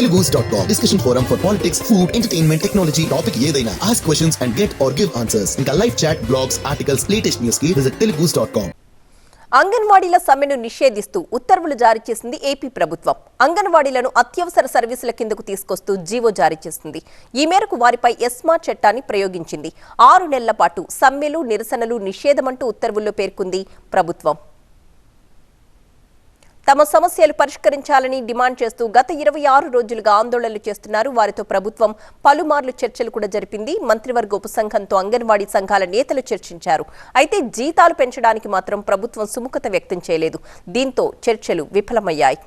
telugus.com. Discussion forum for politics, food, entertainment, technology, topic ఏదైనా. Ask questions and get or give answers. ఇంకా live chat, blogs, articles, latest news కి visit telugus.com. అంగన్వాడీల సమ్మెను నిషేధిస్తూ ఉత్తర్వులు జారీ చేసింది ఏపీ ప్రభుత్వం అంగన్వాడీలను అత్యవసర సర్వీసుల కిందకు తీసుకొస్తూ జీవో జారీ చేసింది ఈ మేరకు వారిపై ఎస్మా చట్టాన్ని ప్రయోగించింది ఆరు నెలల పాటు సమ్మెలు నిరసనలు నిషేధమంటూ ఉత్తర్వుల్లో పేర్కొంది ప్రభుత్వం తమ సమస్యలు పరిష్కరించాలని డిమాండ్ చేస్తూ గత ఇరవై ఆరు రోజులుగా ఆందోళనలు చేస్తున్నారు. వారితో ప్రభుత్వం పలుమార్లు చర్చలు కూడా జరిపింది. మంత్రివర్గ ఉపసంఘంతో అంగన్వాడీ సంఘాల నేతలు చర్చించారు. అయితే జీతాలు పెంచడానికి మాత్రం ప్రభుత్వం సుముఖత వ్యక్తం చేయలేదు. దీంతో చర్చలు విఫలమయ్యాయి.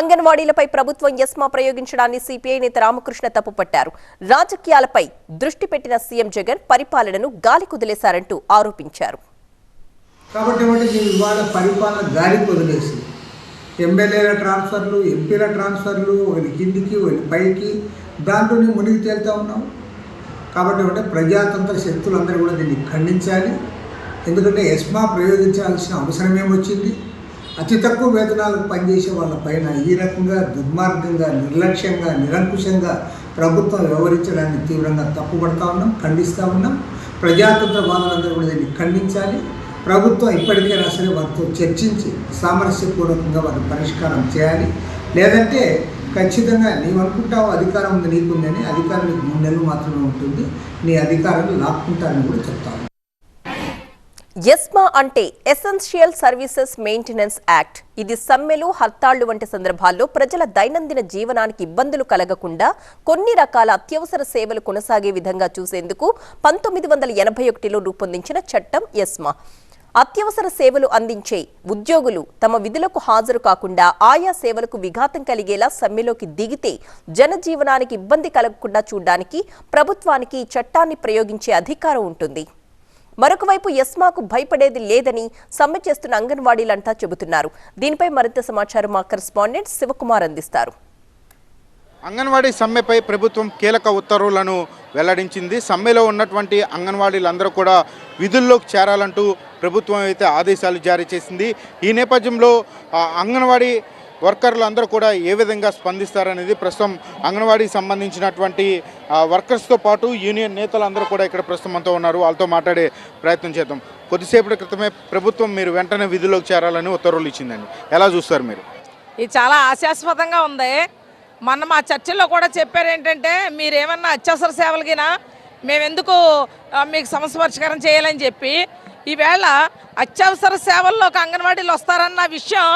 అంగన్వాడీలపై ప్రభుత్వం ఎస్మా ప్రయోగించడాన్ని సిపిఐ నేత రామకృష్ణ తప్పుపట్టారు. రాజకీయాలపై దృష్టి పెట్టిన సీఎం జగన్ పరిపాలనను గాలి కుదిలేశారంటూ ఆరోపించారు. కాబట్టి ఏమంటే దీని ఇవాళ పరిపాలన గాలికి వదిలేసి ఎమ్మెల్యేల ట్రాన్స్ఫర్లు ఎంపీల ట్రాన్స్ఫర్లు ఒకటి కిందికి ఒకటి పైకి దాంట్లోనే మునిగి తేలుతూ ఉన్నాం. కాబట్టి ఏమంటే ప్రజాతంత్ర శక్తులందరూ కూడా దీన్ని ఖండించాలి. ఎందుకంటే ఎస్మా ప్రయోగించాల్సిన అవసరం ఏమొచ్చింది అతి తక్కువ వేతనాలకు పనిచేసే వాళ్ళ పైన ఈ రకంగా దుర్మార్గంగా నిర్లక్ష్యంగా నిరంకుశంగా ప్రభుత్వం వ్యవహరించడాన్ని తీవ్రంగా తప్పుపడతా ఉన్నాం ఖండిస్తూ ఉన్నాం. ప్రజాతంత్ర వాళ్ళందరూ కూడా దీన్ని ఖండించాలి. ప్రభుత్వం ఇప్పటికే రాసిన వారితో చర్చించి సామరస్యపూర్వకంగా వారి పరిష్కారం చేయాలి. లేదంటే ఖచ్చితంగా నీవు అనుకుంటావు అధికారం ఉంది నీకుందని అధికారం నీకు మూడు నెలలు మాత్రమే ఉంటుంది. నీ అధికారాన్ని లాక్కుంటారని కూడా చెప్తాను ఎస్మా అంటే ఎసెన్షియల్ సర్వీసెస్ మెయింటెనెన్స్ యాక్ట్. ఇది సమ్మెలు హర్తాళ్ళు వంటి సందర్భాల్లో ప్రజల దైనందిన జీవనానికి ఇబ్బందులు కలగకుండా కొన్ని రకాల అత్యవసర సేవలు కొనసాగే విధంగా చూసేందుకు పంతొమ్మిది వందల ఎనభై ఒకటిలో రూపొందించిన చట్టం ఎస్మా అత్యవసర సేవలు అందించే ఉద్యోగులు తమ విధులకు హాజరు కాకుండా ఆయా సేవలకు విఘాతం కలిగేలా సమ్మెలోకి దిగితే జనజీవనానికి ఇబ్బంది కలగకుండా చూడడానికి ప్రభుత్వానికి చట్టాన్ని ప్రయోగించే అధికారం ఉంటుంది. మరొకవైపు ఎస్మాకు భయపడేది లేదని సమ్మె చేస్తున్న అంగన్వాడీలంతా చెబుతున్నారు. దీనిపై మరింత సమాచారం మా కరెస్పాండెంట్ శివకుమార్ అందిస్తారు. అంగన్వాడీ సమ్మెపై ప్రభుత్వం కీలక ఉత్తర్వులను వెల్లడించింది. సమ్మెలో ఉన్నటువంటి అంగన్వాడీలందరూ కూడా విధుల్లోకి చేరాలంటూ ప్రభుత్వం అయితే ఆదేశాలు జారీ చేసింది. ఈ నేపథ్యంలో అంగన్వాడీ వర్కర్లు అందరూ కూడా ఏ విధంగా స్పందిస్తారనేది ప్రస్తుతం అంగన్వాడీకి సంబంధించినటువంటి వర్కర్స్తో పాటు యూనియన్ నేతలందరూ కూడా ఇక్కడ ప్రస్తుతం అంతా ఉన్నారు. వాళ్ళతో మాట్లాడే ప్రయత్నం చేద్దాం. కొద్దిసేపటి క్రితమే ప్రభుత్వం మీరు వెంటనే విధుల్లోకి చేరాలని ఉత్తర్వులు ఇచ్చిందండి. ఎలా చూస్తారు మీరు? ఇది చాలా ఆశాస్పదంగా ఉంది. మొన్న మా చర్చల్లో కూడా చెప్పారు ఏంటంటే మీరేమన్నా అత్యవసర సేవలకినా మేము ఎందుకు మీకు సమస్య పరిష్కారం చేయాలని చెప్పి. ఈవేళ అత్యవసర సేవల్లో ఒక అంగన్వాడీలు వస్తారన్న విషయం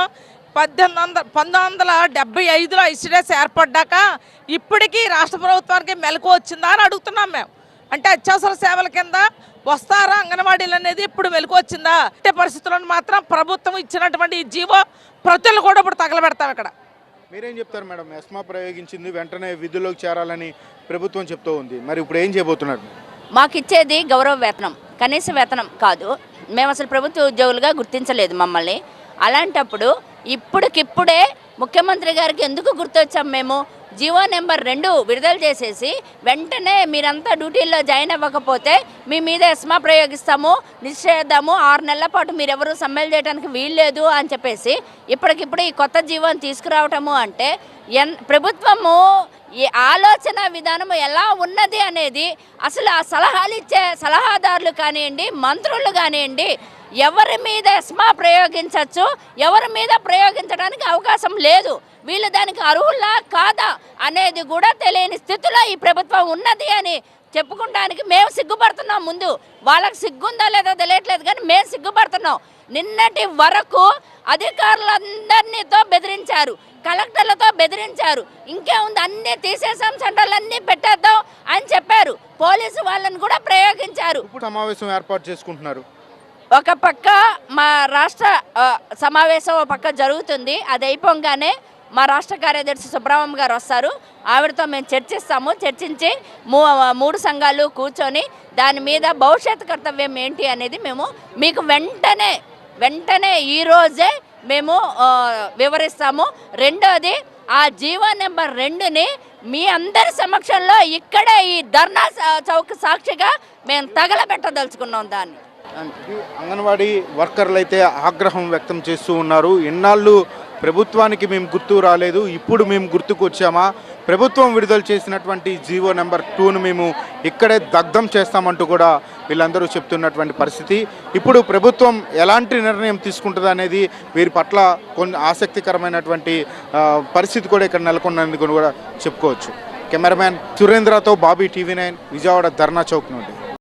పద్దెనిమిది వందల పంతొమ్మిది వందల డెబ్బై ఐదులో ఐసీడీఎస్ ఏర్పడ్డాక ఇప్పటికీ రాష్ట్ర ప్రభుత్వానికి మెలకు వచ్చిందా అని అడుగుతున్నాం మేము. అంటే అత్యవసర సేవల కింద వస్తారా అంగన్వాడీలు అనేది ఇప్పుడు మెలకు వచ్చిందా? అంటే పరిస్థితులను మాత్రం ప్రభుత్వం ఇచ్చినటువంటి జీవో ప్రతులు కూడా ఇప్పుడు తగలబెడతాం ఇక్కడ మీరేం చెప్తారు మేడం? ఎస్మా ప్రయోగించింది వెంటనే విధుల్లోకి చేరాలని ప్రభుత్వం చెప్తూ ఉంది. మరి ఇప్పుడు ఏం చేయబోతున్నారు? మాకిచ్చేది గౌరవ వేతనం. కనీస వేతనం కాదు. మేము అసలు ప్రభుత్వ ఉద్యోగులుగా గుర్తించలేదు మమ్మల్ని. అలాంటప్పుడు ఇప్పటికిప్పుడే ముఖ్యమంత్రి గారికి ఎందుకు గుర్తొచ్చాం మేము? జీవో నెంబర్ రెండు విడుదల చేసేసి వెంటనే మీరంతా డ్యూటీల్లో జాయిన్ అవ్వకపోతే మీ మీద ఎస్మా ప్రయోగిస్తాము నిశ్చయిద్దాము ఆరు నెలల పాటు మీరెవరూ సమ్మెలు చేయడానికి వీల్లేదు అని చెప్పేసి ఇప్పటికిప్పుడు ఈ కొత్త జీవోని తీసుకురావటము అంటే ఎన్ ప్రభుత్వము ఈ ఆలోచన విధానం ఎలా ఉన్నది అనేది అసలు ఆ సలహాలు ఇచ్చే సలహాదారులు కానివ్వండి మంత్రులు కానివ్వండి ఎవరి మీద ఎస్మా ప్రయోగించవచ్చు ఎవరి మీద ప్రయోగించడానికి అవకాశం లేదు. వీళ్ళు దానికి అర్హులా కాదా అనేది కూడా తెలియని స్థితిలో ఈ ప్రభుత్వం ఉన్నది అని చెప్పుకోవడానికి మేము సిగ్గుపడుతున్నాం ముందు. వాళ్ళకి సిగ్గుందో లేదో తెలియట్లేదు కానీ మేము సిగ్గుపడుతున్నాం. నిన్నటి వరకు అధికారులందరినీతో బెదిరించారు. కలెక్టర్లతో బెదిరించారు. ఇంకేముంది అన్నీ తీసేసాం సెంటర్లన్నీ పెట్టేద్దాం అని చెప్పారు. పోలీసు వాళ్ళని కూడా ప్రయోగించారు. ఇప్పుడు సమావేశం ఏర్పాటు చేసుకుంటున్నారు? ఒక పక్క మా రాష్ట్ర సమావేశం ఒక పక్క జరుగుతుంది. అది అయిపోగానే మా రాష్ట్ర కార్యదర్శి సుబ్రహ్మణ్యం గారు వస్తారు. ఆవిడతో మేము చర్చిస్తాము. చర్చించి మూ మూడు సంఘాలు కూర్చొని దాని మీద భవిష్యత్ కర్తవ్యం ఏంటి అనేది మేము మీకు వెంటనే వెంటనే ఈరోజే మేము వివరిస్తాము. రెండోది ఆ జీవో నెంబర్ రెండుని మీ అందరి సమక్షంలో ఇక్కడే ఈ ధర్నా చౌక్ సాక్షిగా మేము తగలబెట్టదలుచుకున్నాం దాన్ని. అంగన్వాడీ వర్కర్లు అయితే ఆగ్రహం వ్యక్తం చేస్తూ ఉన్నారు. ఎన్నాళ్ళు ప్రభుత్వానికి మేము గుర్తు రాలేదు ఇప్పుడు మేము గుర్తుకు వచ్చామా ప్రభుత్వం విడుదల చేసినటువంటి జీవో నెంబర్ టూను మేము ఇక్కడే దగ్ధం చేస్తామంటూ కూడా వీళ్ళందరూ చెప్తున్నటువంటి పరిస్థితి. ఇప్పుడు ప్రభుత్వం ఎలాంటి నిర్ణయం తీసుకుంటుంది అనేది వీరి పట్ల కొన్ని ఆసక్తికరమైనటువంటి పరిస్థితి కూడా ఇక్కడ నెలకొన్నందుకు కూడా చెప్పుకోవచ్చు. Cameraman సురేంద్రతో Bobby TV nine Vijayawada Dharna Chowk నుండి.